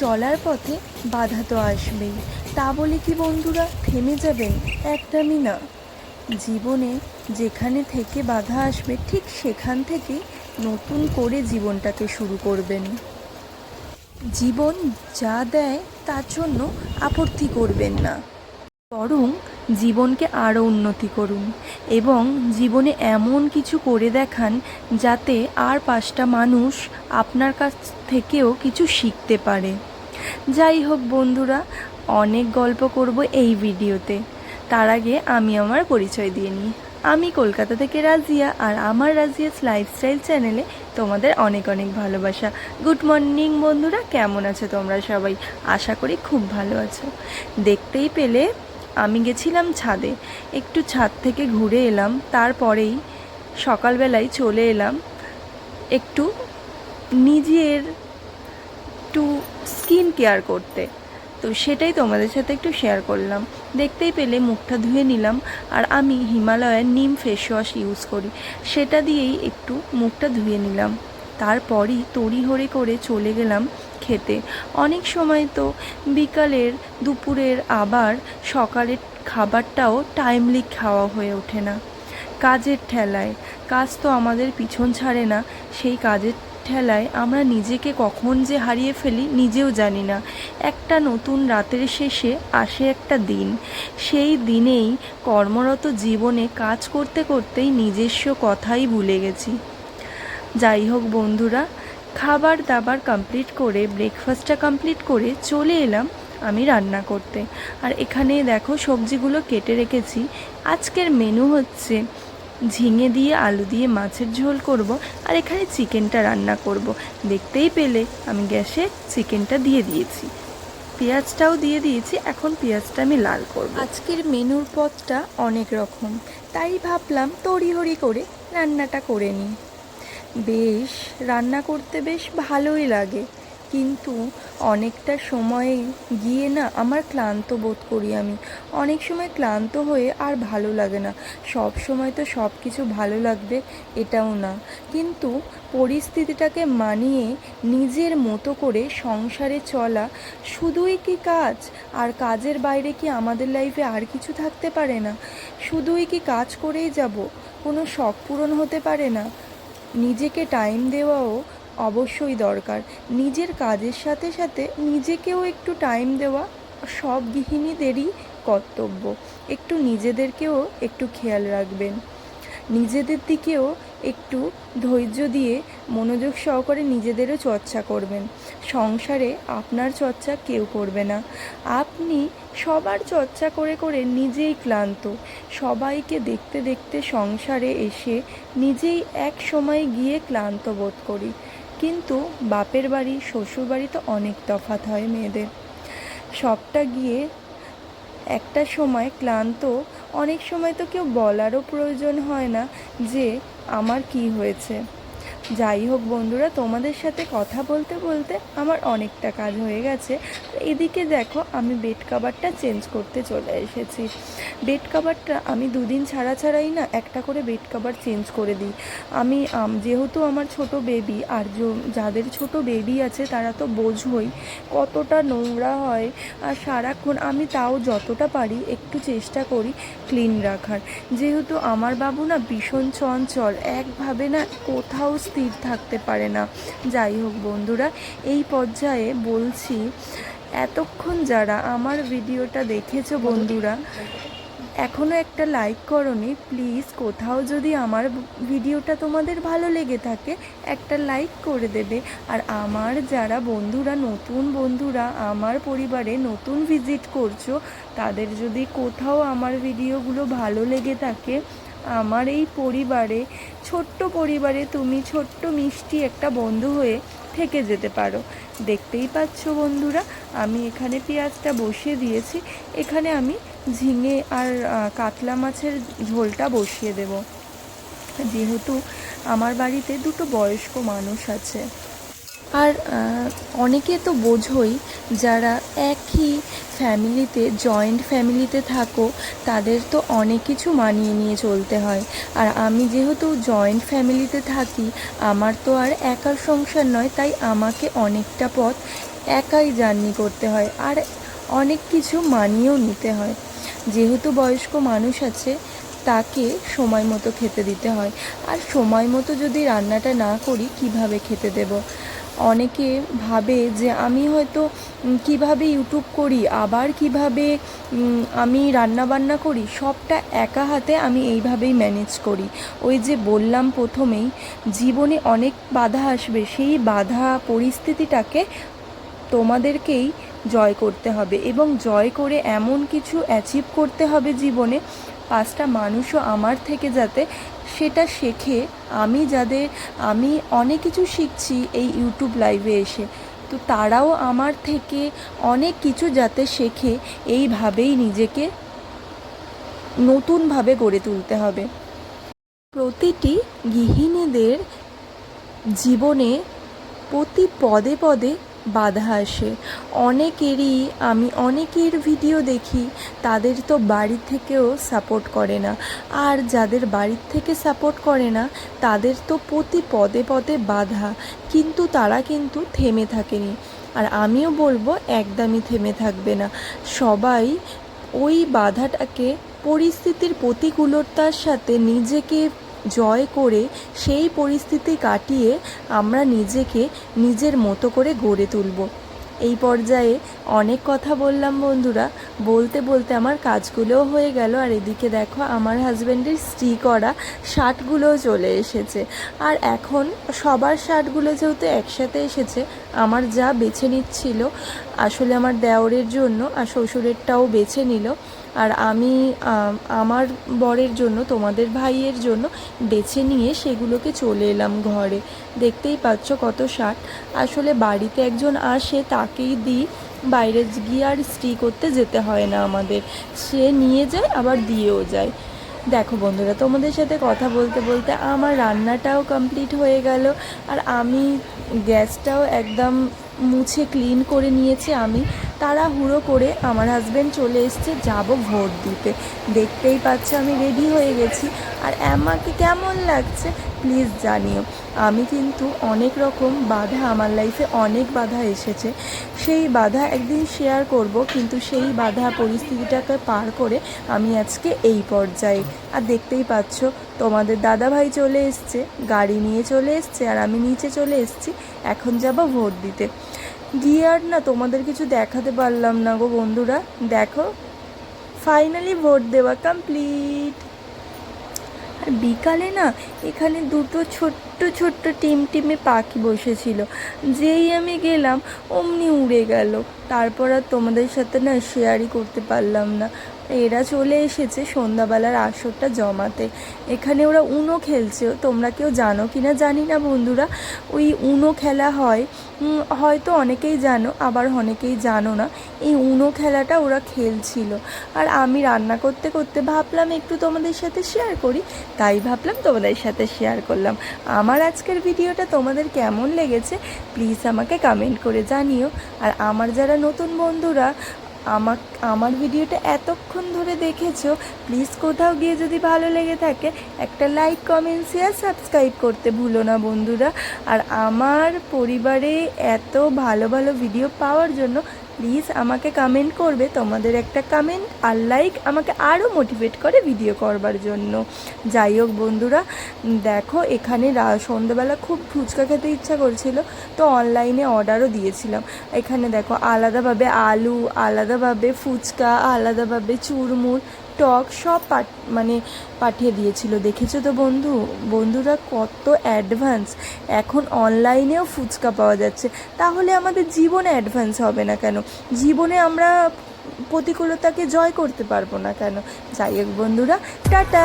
চলার পথে বাধা তো আসবেই। তা বলে কি বন্ধুরা থেমে যাবেন একদমই না। জীবনে যেখানে থেকে বাধা আসবে, ঠিক সেখান থেকে নতুন করে জীবনটাকে শুরু করবেন। জীবন যা দেয় তার জন্য আপত্তি করবেন না। বরং জীবনকে আরও উন্নতি করুন এবং জীবনে এমন কিছু করে দেখান যাতে আর পাঁচটা মানুষ আপনার কাছ থেকেও কিছু শিখতে পারে। যাই হোক বন্ধুরা, অনেক গল্প করব এই ভিডিওতে। তার আগে আমি আমার পরিচয় দিয়ে নিই। আমি কলকাতা থেকে রাজিয়া আর আমার রাজিয়াস লাইফস্টাইল চ্যানেলে তোমাদের অনেক অনেক ভালোবাসা। গুড মর্নিং বন্ধুরা, কেমন আছো তোমরা সবাই? আশা করি খুব ভালো আছো। দেখতেই পেলে আমি গেছিলাম ছাদে। একটু ছাদ থেকে ঘুরে এলাম, তারপরেই সকালবেলায় চলে এলাম একটু নিজের একটু স্কিন কেয়ার করতে। তো সেটাই তোমাদের সাথে একটু শেয়ার করলাম। দেখতেই পেলে মুখটা ধুয়ে নিলাম আর আমি হিমালয়ের নিম ফেস ওয়াশ ইউজ করি। সেটা দিয়েই একটু মুখটা ধুয়ে নিলাম। তারপরই তড়িহড়ি করে চলে গেলাম খেতে। অনেক সময় তো বিকালের দুপুরের আবার সকালের খাবারটাও টাইমলি খাওয়া হয়ে ওঠে না। কাজের ঠেলায়। কাজ তো আমাদের পিছন ছাড়ে না। সেই কাজের ঠেলায় আমরা নিজেকে কখন যে হারিয়ে ফেলি নিজেও জানি না। একটা নতুন রাতের শেষে আসে একটা দিন। সেই দিনেই কর্মরত জীবনে কাজ করতে করতেই নিজস্ব কথাই ভুলে গেছি। যাই হোক বন্ধুরা খাবার দাবার কমপ্লিট করে ব্রেকফাস্টটা কমপ্লিট করে চলে এলাম আমি রান্না করতে। আর এখানে দেখো সবজিগুলো কেটে রেখেছি। আজকের মেনু হচ্ছে ঝিঙে দিয়ে আলু দিয়ে মাছের ঝোল করব আর এখানে চিকেনটা রান্না করব। দেখতেই পেলে আমি গ্যাসে চিকেনটা দিয়ে দিয়েছি। পেঁয়াজটাও দিয়ে দিয়েছি, এখন পেঁয়াজটা আমি লাল করব। আজকের মেনুর পথটা অনেক রকম, তাই ভাবলাম তড়িহড়ি করে রান্নাটা করে নিই। বেশ, রান্না করতে বেশ ভালোই লাগে। কিন্তু অনেকটা সময়ে গিয়ে না আমার ক্লান্ত বোধ করি আমি। অনেক সময় ক্লান্ত হয়ে আর ভালো লাগে না। সব সময় তো সব কিছু ভালো লাগবে এটাও না। কিন্তু পরিস্থিতিটাকে মানিয়ে নিজের মতো করে সংসারে চলা শুধুই কি কাজ? আর কাজের বাইরে কি আমাদের লাইফে আর কিছু থাকতে পারে না? শুধুই কি কাজ করেই যাব? কোনো শখ পূরণ হতে পারে না? নিজেকে টাইম দেওয়াও অবশ্যই দরকার। নিজের কাজের সাথে সাথে নিজেকেও একটু টাইম দেওয়া সব গৃহিণীদেরই কর্তব্য। একটু নিজেদেরকেও একটু খেয়াল রাখবেন। নিজেদের দিকেও একটু ধৈর্য দিয়ে মনোযোগ সহকারে নিজেদেরও চর্চা করবেন। সংসারে আপনার চর্চা কেউ করবে না। আপনি সবার চর্চা করে করে নিজেই ক্লান্ত। সবাইকে দেখতে দেখতে সংসারে এসে নিজেই এক সময় গিয়ে ক্লান্ত বোধ করি। কিন্তু বাপের বাড়ি, শ্বশুর বাড়ি তো অনেক তফাৎ হয় মেয়েদের। সবটা গিয়ে একটা সময় ক্লান্ত অনেক সময় তো কেউ বলারও প্রয়োজন হয় না যে আমার কি হয়েছে। যাই হোক বন্ধুরা, তোমাদের সাথে কথা বলতে বলতে আমার অনেকটা কাজ হয়ে গেছে। এদিকে দেখো, আমি বেড কাভারটা চেঞ্জ করতে চলে এসেছি। বেড কাভারটা আমি দুদিন ছাড়া ছাড়াই না, একটা করে বেড কাভার চেঞ্জ করে দিই। আমি যেহেতু আমার ছোট বেবি আর যাদের ছোট বেবি আছে, তারা তো বোঝই কতটা নোংরা হয়। আর সারাক্ষণ আমি তাও যতটা পারি, একটু চেষ্টা করি ক্লিন রাখার। যেহেতু আমার বাবু না ভীষণ চঞ্চল, একভাবে না কোথাও থাকতে পারে না। যাই হোক বন্ধুরা, এই পর্যায়ে বলছি, এতক্ষণ যারা আমার ভিডিওটা দেখেছ বন্ধুরা এখনও একটা লাইক করনি প্লিজ কোথাও যদি আমার ভিডিওটা তোমাদের ভালো লেগে থাকে, একটা লাইক করে দেবে। আর আমার যারা বন্ধুরা, নতুন বন্ধুরা, আমার পরিবারে নতুন ভিজিট করছ, তাদের যদি কোথাও আমার ভিডিওগুলো ভালো লেগে থাকে আমার এই পরিবারে, ছোট্ট পরিবারে তুমি ছোট্ট মিষ্টি একটা বন্ধু হয়ে থেকে যেতে পারো। দেখতেই পাচ্ছ বন্ধুরা, আমি এখানে পেঁয়াজটা বসিয়ে দিয়েছি। এখানে আমি ঝিঙে আর কাতলা মাছের ঝোলটা বসিয়ে দেব। যেহেতু আমার বাড়িতে দুটো বয়স্ক মানুষ আছে। আর অনেকে তো বোঝোই যারা একই ফ্যামিলিতে, জয়েন্ট ফ্যামিলিতে থাকো, তাদের তো অনেক কিছু মানিয়ে নিয়ে চলতে হয়। আর আমি যেহেতু জয়েন্ট ফ্যামিলিতে থাকি, আমার তো আর একার সংসার নয়, তাই আমাকে অনেকটা পথ একাই জার্নি করতে হয় আর অনেক কিছু মানিয়েও নিতে হয়। যেহেতু বয়স্ক মানুষ আছে, তাকে সময় মতো খেতে দিতে হয়। আর সময় মতো যদি রান্নাটা না করি, কীভাবে খেতে দেব? অনেকে ভাবে যে আমি হয়তো কীভাবে ইউটিউব করি, আবার কীভাবে আমি রান্না বান্না করি, সবটা একা হাতে আমি এইভাবেই ম্যানেজ করি। ওই যে বললাম প্রথমেই, জীবনে অনেক বাধা আসবে, সেই বাধা পরিস্থিতিটাকে তোমাদেরকেই জয় করতে হবে এবং জয় করে এমন কিছু অ্যাচিভ করতে হবে জীবনে। পাঁচটা মানুষও আমার থেকে যাতে সেটা শেখে আমি যাদের, আমি অনেক কিছু শিখছি এই ইউটিউব লাইভে এসে। তো তারাও আমার থেকে অনেক কিছু যাতে শেখে, এইভাবেই নিজেকে নতুনভাবে গড়ে তুলতে হবে। প্রতিটি গৃহিণীদের জীবনে প্রতি পদে পদে বাধা আসে। অনেকেরই, আমি অনেকের ভিডিও দেখি, তাদের তো বাড়ি থেকেও সাপোর্ট করে না। আর যাদের বাড়ির থেকে সাপোর্ট করে না, তাদের তো প্রতি পদে পদে বাধা। কিন্তু তারা কিন্তু থেমে থাকেনি। আর আমিও বলব, একদমই থেমে থাকবে না। সবাই ওই বাধাটাকে, পরিস্থিতির প্রতিকূলতার সাথে নিজেকে জয় করে সেই পরিস্থিতি কাটিয়ে আমরা নিজেকে নিজের মতো করে গড়ে তুলব। এই পর্যায়ে অনেক কথা বললাম বন্ধুরা। বলতে বলতে আমার কাজগুলোও হয়ে গেল। আর এদিকে দেখো, আমার হাজব্যান্ডের স্ত্রী করা শার্টগুলোও চলে এসেছে। আর এখন সবার শার্টগুলো যেহেতু একসাথে এসেছে, আমার যা বেছে নিচ্ছিল, আসলে আমার দেওরের জন্য আর শ্বশুরেরটাও বেছে নিল। আর আমি আমার বরের জন্য, তোমাদের ভাইয়ের জন্য বেছে নিয়ে সেগুলোকে চলে এলাম ঘরে। দেখতেই পাচ্ছ কত শার্ট আসলে বাড়িতে একজন আসে, তাকেই দিই। বাইরে গিয়ে আর স্ত্রী করতে যেতে হয় না আমাদের। সে নিয়ে যায়, আবার দিয়েও যায়। দেখো বন্ধুরা, তোমাদের সাথে কথা বলতে বলতে আমার রান্নাটাও কমপ্লিট হয়ে গেল। আর আমি গ্যাসটাও একদম মুছে ক্লিন করে নিয়েছি আমি। তাড়াহুড়ো করে আমার হাজব্যান্ড চলে এসছে, যাব ভোট দিতে। দেখতেই পাচ্ছে আমি রেডি হয়ে গেছি। আর আমাকে কেমন লাগছে? প্লিজ জানিও, আমি কিন্তু অনেক রকম বাধা আমার লাইফে অনেক বাধা এসেছে। সেই বাধা একদিন শেয়ার করব, কিন্তু সেই বাধা পরিস্থিতিটাকে পার করে আমি আজকে এই পর্যায়ে। আর দেখতেই পাচ্ছ, তোমাদের দাদা ভাই চলে এসছে, গাড়ি নিয়ে চলে এসছে, আর আমি নিচে চলে এসছি, এখন যাব ভোট দিতে। গিয়ে আর না তোমাদের কিছু দেখাতে পারলাম না গো বন্ধুরা, দেখো। ফাইনালি ভোট দেওয়া কমপ্লিট আর বিকালে না এখানে দুটো ছোট্ট ছোট্ট টিম টিমে পাখি বসেছিল। যেই আমি গেলাম, অমনি উড়ে গেল। তারপর আর তোমাদের সাথে না শেয়ারই করতে পারলাম না। এরা চলে এসেছে সন্ধ্যাবেলার আসরটা জমাতে। এখানে ওরা উনো খেলছে। তোমরা কেউ জানো কি না জানি না বন্ধুরা। ওই উনো খেলা হয় হয়তো অনেকেই জানো, আবার অনেকেই জানো না। এই উনো খেলাটা ওরা খেলছিল। আর আমি রান্না করতে করতে ভাবলাম একটু তোমাদের সাথে শেয়ার করি। তাই ভাবলাম তোমাদের সাথে শেয়ার করলাম। আমার আজকের ভিডিওটা তোমাদের কেমন লেগেছে প্লিজ আমাকে কমেন্ট করে জানিও। আর আমার যারা নতুন বন্ধুরা আমার আমার ভিডিওটা এতক্ষণ ধরে দেখেছ প্লিজ কোথাও গিয়ে যদি ভালো লেগে থাকে, একটা লাইক কমেন্ট শেয়ার সাবস্ক্রাইব করতে ভুলো না বন্ধুরা। আর আমার পরিবারে এত ভালো ভালো ভিডিও পাওয়ার জন্য প্লিজ আমাকে কমেন্ট করবে। তোমাদের একটা কমেন্ট আর লাইক আমাকে আরও মোটিভেট করে ভিডিও করবার জন্য। যাই হোক বন্ধুরা, দেখো এখানে সন্ধ্যাবেলা খুব ফুচকা খেতে ইচ্ছা করছিল, তো অনলাইনে অর্ডারও দিয়েছিলাম। এখানে দেখো আলাদাভাবে আলু, আলাদাভাবে ফুচকা, আলাদাভাবে চুরমুর টক সব মানে পাঠিয়ে দিয়েছিল। দেখেছ তো বন্ধু? বন্ধুরা কত অ্যাডভান্স এখন অনলাইনেও ফুচকা পাওয়া যাচ্ছে। তাহলে আমাদের জীবনে অ্যাডভান্স হবে না কেন? জীবনে আমরা প্রতিকূলতাকে জয় করতে পারব না কেন? যাই হোক বন্ধুরা, টাটা!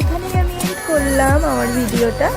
এখানেই আমি করলাম আমার ভিডিওটা